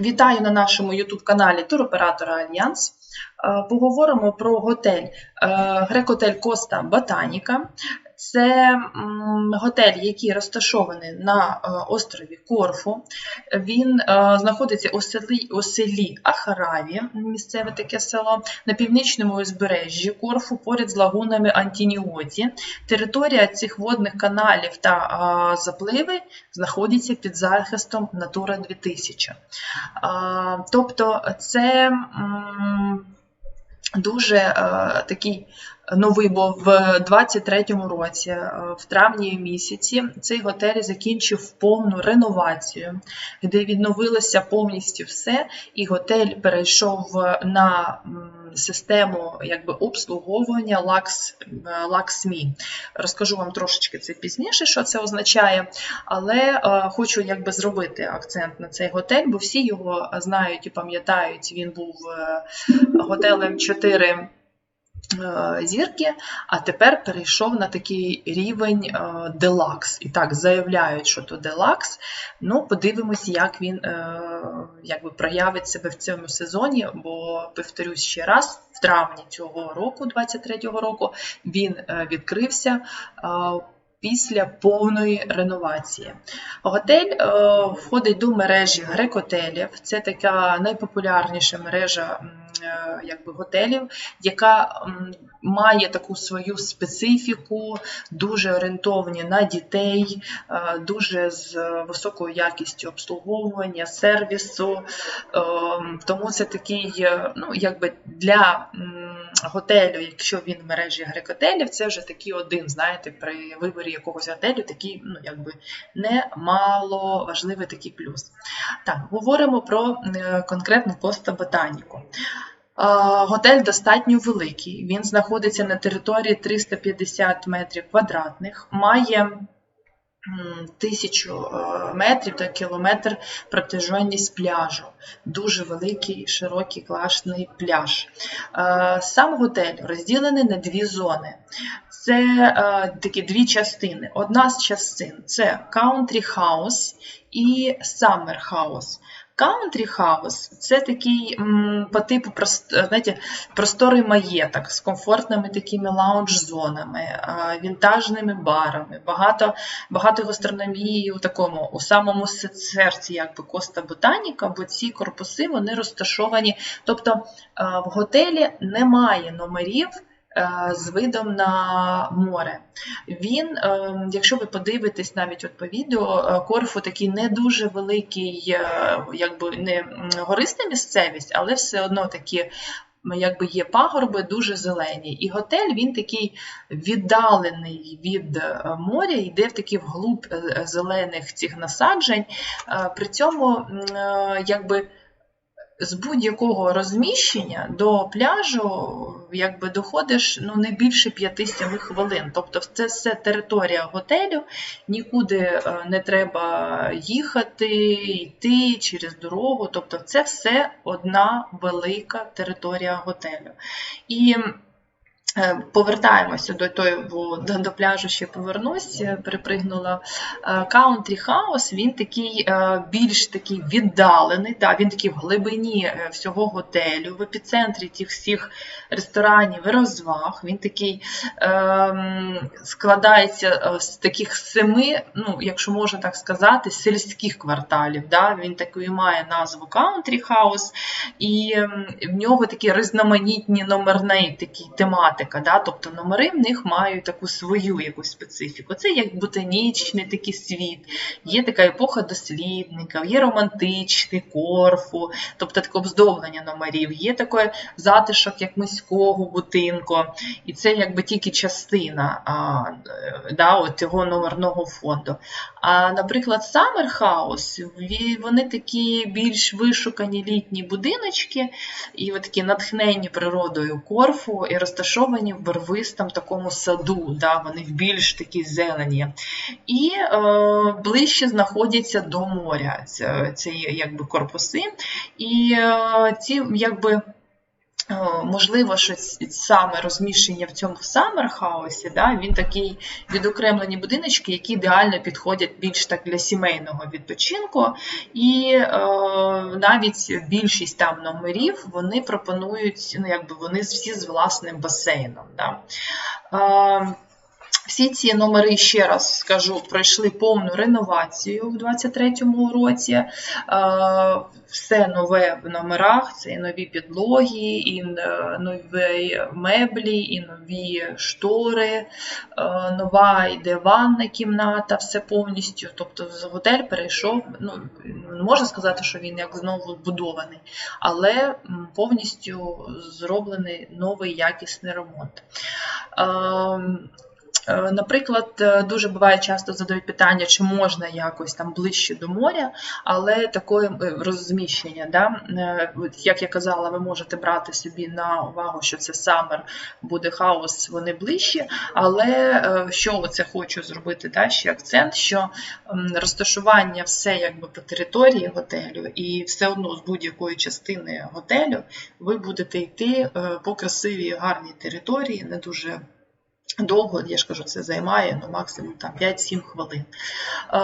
Вітаю на нашому YouTube каналі туроператора Альянс. Е, Поговоримо про готель е, Грекотель Коста Ботаніка. Це готель, який розташований на е, острові Корфу. Він е, знаходиться у селі, у селі Ахараві, місцеве таке село, на північному узбережжі Корфу, поряд з лагунами Антініоті. Територія цих водних каналів та е, запливи знаходиться під захистом Натура 2000. Тобто це дуже такий новий, бо в 23-му році, е, в травні місяці, цей готель закінчив повну реновацію, де відновилося повністю все, і готель перейшов на систему якби, обслуговування Lux, е. Розкажу вам трошечки це пізніше, що це означає, але е, хочу якби зробити акцент на цей готель, бо всі його знають і пам'ятають. Він був е, готелем 4 е, зірки, а тепер перейшов на такий рівень е, делакс. І так заявляють, що то делакс. Ну, подивимось, як він е, якби проявить себе в цьому сезоні, бо повторюсь ще раз, в травні цього року, 23-го року, він е, відкрився. е, Після повної реновації. Готель е, входить до мережі грекотелів. Це така найпопулярніша мережа е, якби, готелів, яка має таку свою специфіку, дуже орієнтовані на дітей, е, дуже з високою якістю обслуговування, сервісу. Е, Тому це такий, е, ну, якби для готелю, якщо він в мережі грекотелів, це вже такий один, знаєте, при виборі якогось готелю такий, ну, якби немало важливий такий плюс. Так, говоримо про е, конкретну Коста Ботаніку. Е, Готель достатньо великий. Він знаходиться на території 350 метрів квадратних, має тисячу е, метрів та кілометр протяженність пляжу. Дуже великий, широкий, класний пляж. Е, Сам готель розділений на дві зони. Це е, такі дві частини. Одна з частин це Country House і Summer House. Country House – це такий м, по типу знаєте, просторий маєток з комфортними такими лаунж-зонами, е, вінтажними барами, багато, багато гастрономії у такому, у самому се- серці якби Коста Ботаніка, бо ці корпуси вони розташовані. Тобто е, в готелі немає номерів з видом на море. Він, е, якщо ви подивитесь навіть от по відео, е, Корфу такий не дуже великий, е, якби не гориста місцевість, але все одно такі. Якби є пагорби дуже зелені, і готель він такий віддалений від е, моря, йде в такий вглуб е, зелених цих насаджень. Е, При цьому е, якби з будь-якого розміщення до пляжу якби доходиш ну, не більше 5-7 хвилин. Тобто це все територія готелю, нікуди е, не треба їхати, йти через дорогу. Тобто це все одна велика територія готелю. І Повертаємося до той, бо до, пляжу ще повернусь, Припригнула. Country House, він такий е, більш такий віддалений, та, він такий в глибині е, всього готелю, в епіцентрі тих всіх ресторанів і розваг. Він такий ем, складається е, з таких семи, ну, якщо можна так сказати, сільських кварталів. Да? Він такий має назву Country House, і ем, в нього такі різноманітні номерні такі тематика. Да? Тобто номери в них мають таку свою якусь специфіку. Це як ботанічний такий світ, є така епоха дослідників, є романтичний корфу, тобто таке обздоблення номерів, є такий затишок як міського будинку, і це якби тільки частина а, да, от цього номерного фонду. А, наприклад, Summer House, вони такі більш вишукані літні будиночки, і такі натхнені природою корфу, і розташовані в барвистому такому саду, да, вони більш такі зелені. І е, ближче знаходяться до моря ці, ці якби, корпуси. І е, ці якби. Е, можливо, що саме розміщення в цьому самер хаусі, да, він такий відокремлені будиночки, які ідеально підходять більш так для сімейного відпочинку. І е, навіть більшість там номерів вони пропонують, ну якби вони всі з власним басейном. Да. Е, всі ці номери, ще раз скажу, пройшли повну реновацію у 2023 році. Е, все нове в номерах, це і нові підлоги, і е, нові меблі, і нові штори, е, нова йде ванна кімната, все повністю. Тобто готель перейшов, ну, не можна сказати, що він як знову вбудований, але повністю зроблений новий якісний ремонт. Е, наприклад, е, дуже буває часто задають питання, чи можна якось там ближче до моря, але таке розміщення, да? як я казала, ви можете брати собі на увагу, що це самер, буде хаос, вони ближче. Але е, що це хочу зробити да, ще акцент, що розташування все якби по території готелю, і все одно з будь-якої частини готелю ви будете йти по красивій гарній території, не дуже. Довго, я ж кажу, це займає ну, максимум там 5-7 хвилин. Е,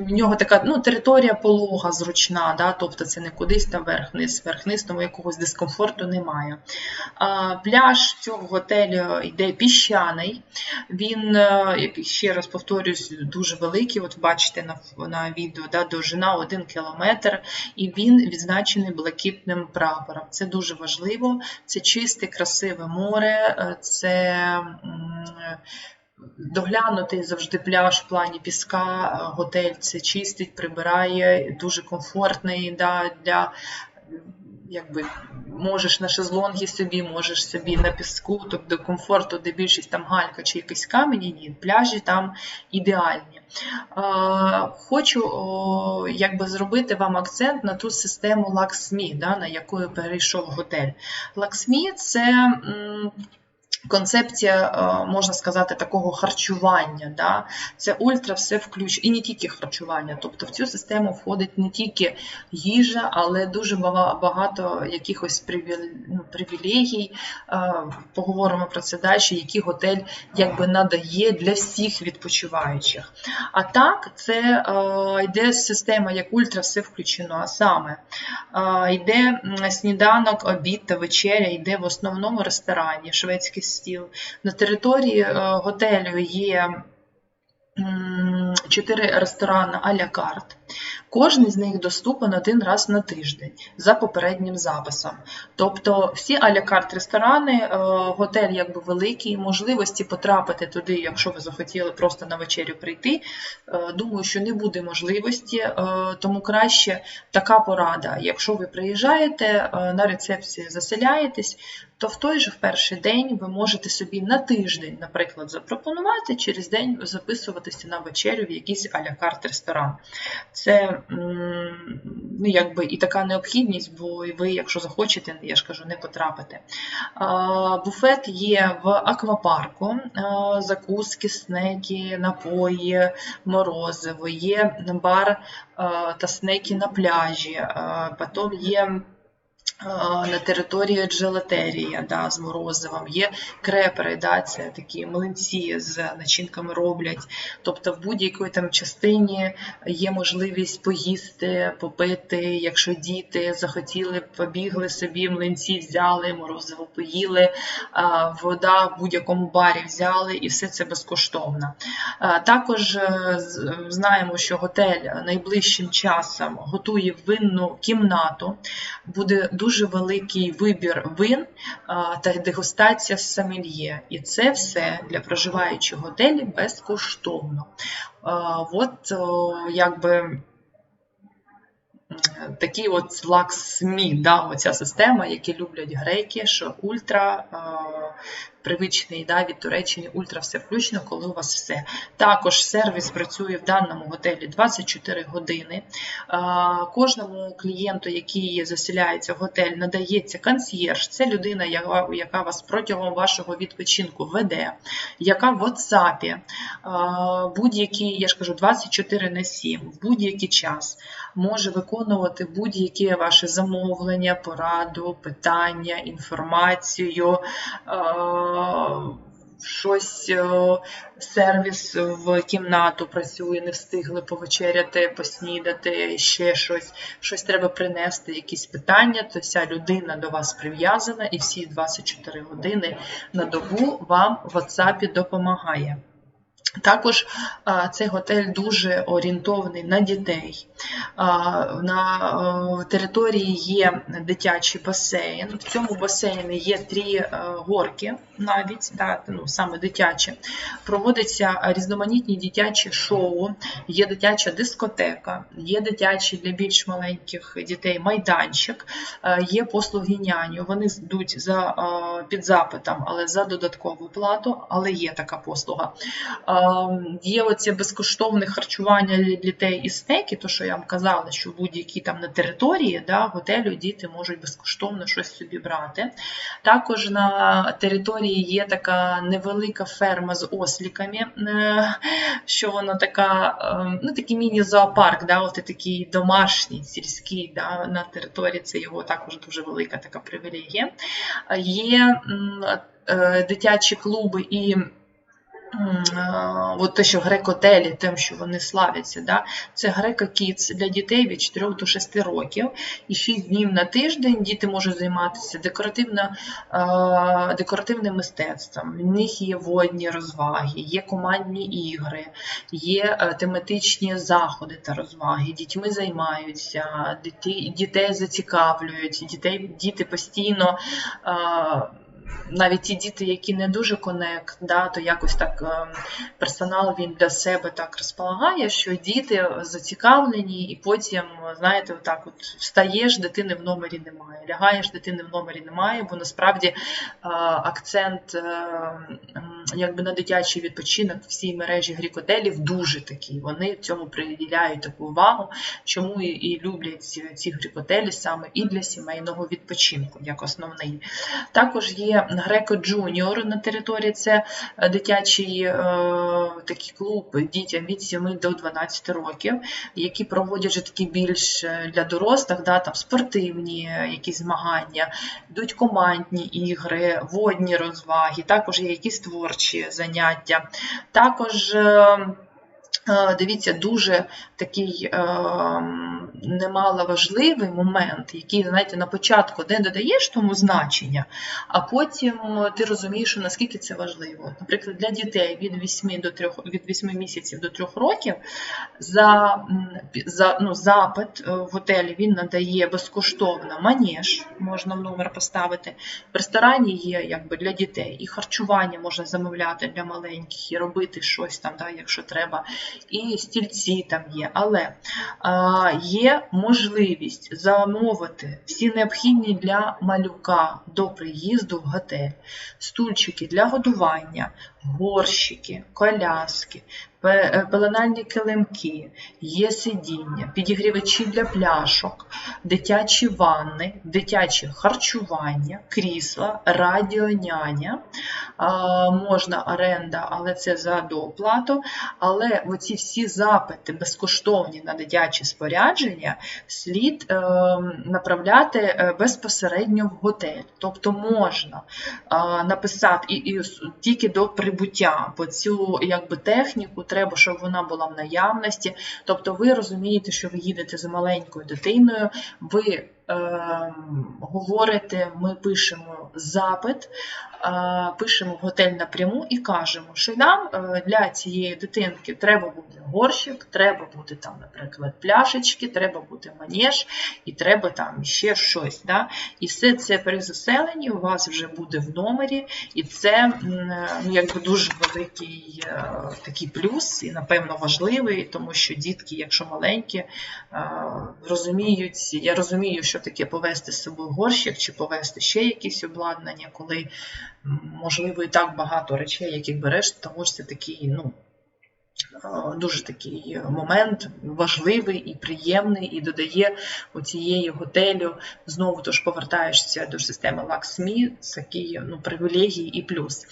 в нього така ну, територія полога зручна, да, тобто це не кудись там верх-низ, верх-низ, тому якогось дискомфорту немає. Е, пляж цього готелю йде піщаний, він, е, ще раз повторюсь, дуже великий. От бачите на на відео, да, довжина 1 кілометр, і він відзначений блакитним прапором. Це дуже важливо, це чисте, красиве море. Е, це доглянутий завжди пляж в плані піска, готель це чистить, прибирає, дуже комфортний да, для. Якби можеш на шезлонгі собі, можеш собі на піску, тобто комфорту, де більшість там галька чи якийсь камінь, ні, пляжі там ідеальні. Хочу якби зробити вам акцент на ту систему Лаксмі, да, на яку перейшов готель. Лаксмі це. Концепція, е, можна сказати, такого харчування. Да? Це ультра все включ... і не тільки харчування. Тобто в цю систему входить не тільки їжа, але дуже багато якихось ну, привілегій. Е, поговоримо про це далі, які готель якби надає для всіх відпочиваючих. А так, це е, йде система, як ультра все включено. А саме йде сніданок, обід та вечеря, йде в основному ресторані, шведський стіл. На території е, готелю є чотири ресторани а-ля карт. Кожний з них доступен один раз на тиждень за попереднім записом. Тобто всі а-ля карт ресторани, е, готель якби великий, можливості потрапити туди, якщо ви захотіли просто на вечерю прийти. Е, думаю, що не буде можливості, тому краще така порада. Якщо ви приїжджаєте на рецепції, заселяєтесь, то в той же в перший день ви можете собі на тиждень, наприклад, запропонувати через день записуватися на вечерю в якийсь аля-карт ресторан. Це ну, якби і така необхідність, бо ви, якщо захочете, я ж кажу, не потрапите. Буфет є в аквапарку, закуски, снеки, напої, морозиво, є бар та снеки на пляжі, потім є на території джелатерія да, з морозивом, є крепери, да, це такі млинці з начинками роблять. Тобто в будь-якій там частині є можливість поїсти, попити, якщо діти захотіли, побігли собі, млинці взяли, морозиво поїли, вода в будь-якому барі взяли, і все це безкоштовно. Також е, знаємо, що готель найближчим часом готує винну кімнату. буде дуже великий вибір вин та дегустація сомельє. І це все для проживаючих готелі безкоштовно. От якби. Такий от лаксмі, да, оця система, які люблять греки, що ультра привичний да, від Туреччини ультра все включено, коли у вас все. Також сервіс працює в даному готелі 24 години. Кожному клієнту, який заселяється в готель, надається консьєрж. Це людина, яка, вас протягом вашого відпочинку веде, яка в WhatsApp, будь-які, я ж кажу, 24 на 7, в будь-який час може виконувати будь-які ваші замовлення, пораду, питання, інформацію. А, Щось е, сервіс в кімнату працює, не встигли повечеряти, поснідати, ще щось, щось треба принести, якісь питання, то вся людина до вас прив'язана і всі 24 години на добу вам в WhatsApp допомагає. Також цей готель дуже орієнтований на дітей. На території є дитячий басейн. В цьому басейні є три е, горки, навіть да, ну, саме дитячі. Проводяться різноманітні дитячі шоу, є дитяча дискотека, є дитячий для більш маленьких дітей майданчик, е, є послуги няню. Вони йдуть за, е, під запитом, але за додаткову плату, але є така послуга. Є оце безкоштовне харчування для дітей і стеки, то що я вам казала, що будь-які там на території да, готелю діти можуть безкоштовно щось собі брати. Також на території є така невелика ферма з осліками, е, що вона така, е, ну такий міні-зоопарк, да, от такий домашній, сільський да, на території це його також дуже велика така привілегія. Є е, дитячі клуби і от те, що грекотелі, тим, що вони славяться, да? це грека Кіц для дітей від 4 до 6 років. І 6 днів на тиждень діти можуть займатися декоративно, декоративним мистецтвом. В них є водні розваги, є командні ігри, є е, тематичні заходи та розваги. Дітьми займаються, дітей, дітей зацікавлюють, дітей, діти постійно навіть ті діти, які не дуже конект, да, то якось так ем, персонал він для себе так розполагає, що діти зацікавлені, і потім, знаєте, отак от встаєш, дитини в номері немає, лягаєш, дитини в номері немає, бо насправді е, акцент ем, якби на дитячий відпочинок всій мережі грікотелів дуже такий. Вони цьому приділяють таку увагу, чому і люблять ці грікотелі саме і для сімейного відпочинку, як основний. Також є Греко Джуніор на території це е, дитячий е, такий клуб дітям від 7 до 12 років, які проводять такі більш е, для дорослих, да, там спортивні якісь змагання, йдуть командні ігри, водні розваги, також є якісь творчі заняття. Також Дивіться, дуже такий е, немало важливий момент, який, знаєте, на початку не додаєш тому значення, а потім ти розумієш, наскільки це важливо. Наприклад, для дітей від 8 до 3, від 8 місяців до 3 років за, за ну, запит е, в готелі він надає безкоштовно манеж, можна в номер поставити. В ресторані є якби для дітей, і харчування можна замовляти для маленьких і робити щось там, да, якщо треба і стільці там є, але є можливість замовити всі необхідні для малюка до приїзду в готель, стульчики для годування, горщики, коляски, Е, пеленальні килимки, є сидіння, підігрівачі для пляшок, дитячі ванни, дитяче харчування, крісла, радіоняня, можна оренда, але це за доплату. Але оці всі запити безкоштовні на дитячі спорядження слід е, направляти е, безпосередньо в готель. Тобто можна написати і, і тільки до прибуття, бо цю якби, техніку треба, щоб вона була в наявності. Тобто, ви розумієте, що ви їдете з маленькою дитиною, ви е, говорите, ми пишемо запит, пишемо в готель напряму і кажемо, що нам е, для цієї дитинки треба буде горщик, треба буде там, наприклад, пляшечки, треба буде манеж, і треба там ще щось. Да? І все це при заселенні у вас вже буде в номері, і це ну, якби дуже великий е, такий плюс, і, напевно, важливий, тому що дітки, якщо маленькі, розуміють, я розумію, що таке повезти з собою горщик чи повезти ще якісь обладнання, коли можливо і так багато речей, яких береш, тому що це такий, ну. е, Дуже такий момент важливий і приємний, і додає у цієї готелю знову тож повертаєшся до системи LuxMe, такі ну, привілегії і плюс.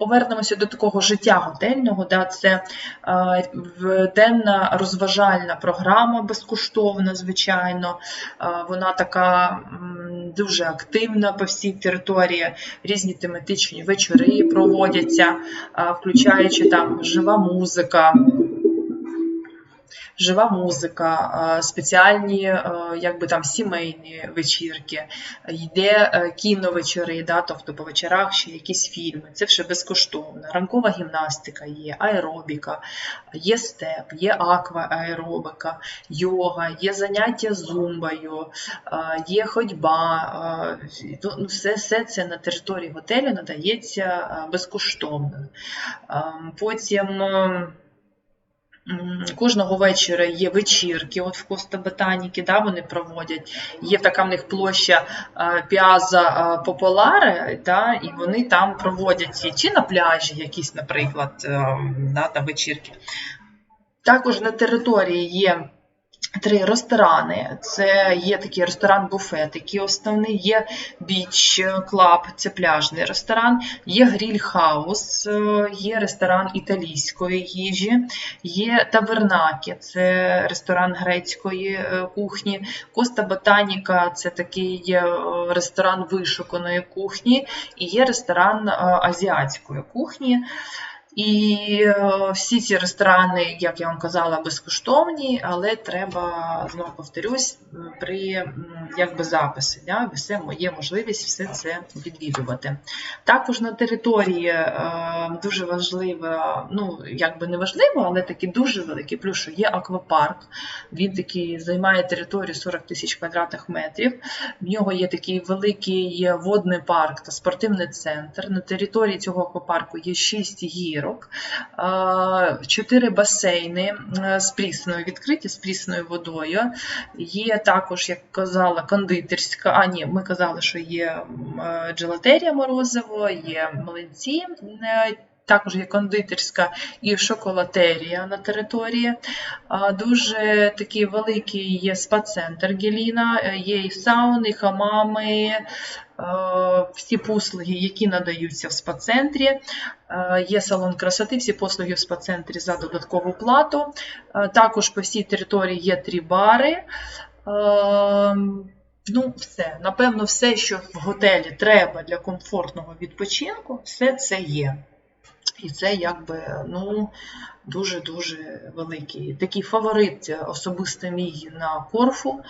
Ем, Повернемося до такого життя готельного. Да, це е, денна розважальна програма безкоштовна, звичайно. Е, вона така м, дуже активна по всій території. Різні тематичні вечори проводяться, е, включаючи там жива музика. Жива музика, е, спеціальні е, якби там сімейні вечірки, йде е, кіновечори, да, тобто по вечорах ще якісь фільми. Це все безкоштовно. Ранкова гімнастика є, аеробіка, є степ, є аквааеробика, йога, є заняття зумбою, є ходьба. е, ну, Все, все це на території готелю надається безкоштовно. Ем, Потім. Е, Кожного вечора є вечірки, от в Коста Ботаніки, да, вони проводять. Є така в них площа П'яза Піаза е, да, і вони там проводять чи на пляжі якісь, наприклад, е, да, там вечірки. Також на території є три ресторани. Це є такий ресторан-буфет, який основний, є біч клаб, це пляжний ресторан, є гріль-хаус, е, є ресторан італійської їжі, є тавернакі, це ресторан грецької е, кухні. Коста Ботаніка це такий е, ресторан вишуканої кухні, і є ресторан азіатської кухні. І е, всі ці ресторани, як я вам казала, безкоштовні, але треба, знову повторюсь, при якби записі, да, все є можливість все це відвідувати. Також на території е, дуже важливо, ну якби не важливо, але такий дуже великий плюс, що є аквапарк. Він такий займає територію 40 тисяч квадратних метрів. В нього є такий великий водний парк та спортивний центр. На території цього аквапарку є 6 гірок, е, 4 басейни е, з прісною, відкриті з прісною водою. Є також, як казала, кондитерська. А ні, ми казали, що є е, джелатерія морозиво, є млинці. е, Також є кондитерська і шоколатерія на території. Дуже такий великий є спа-центр Геліна, е, є і сауни, і хамами, е, всі послуги, які надаються в спа-центрі. Е, Є салон красоти, всі послуги в спа-центрі за додаткову плату. Е, Також по всій території є три бари. Ну, все. Напевно, все, що в готелі треба для комфортного відпочинку, все це є. І це якби ну, дуже-дуже великий. Такий фаворит особисто мій на Корфу.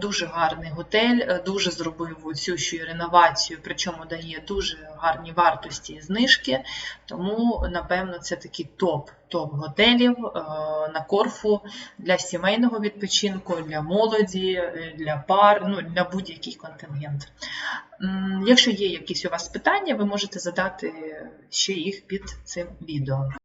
Дуже гарний готель, е, дуже зробив цю ще реновацію, причому дає дуже гарні вартості і знижки. Тому, напевно, це такий топ, топ готелів е, на Корфу для сімейного відпочинку, для молоді, е, для пар, ну, для будь-який контингент. Якщо є якісь у вас питання, ви можете задати ще їх під цим відео.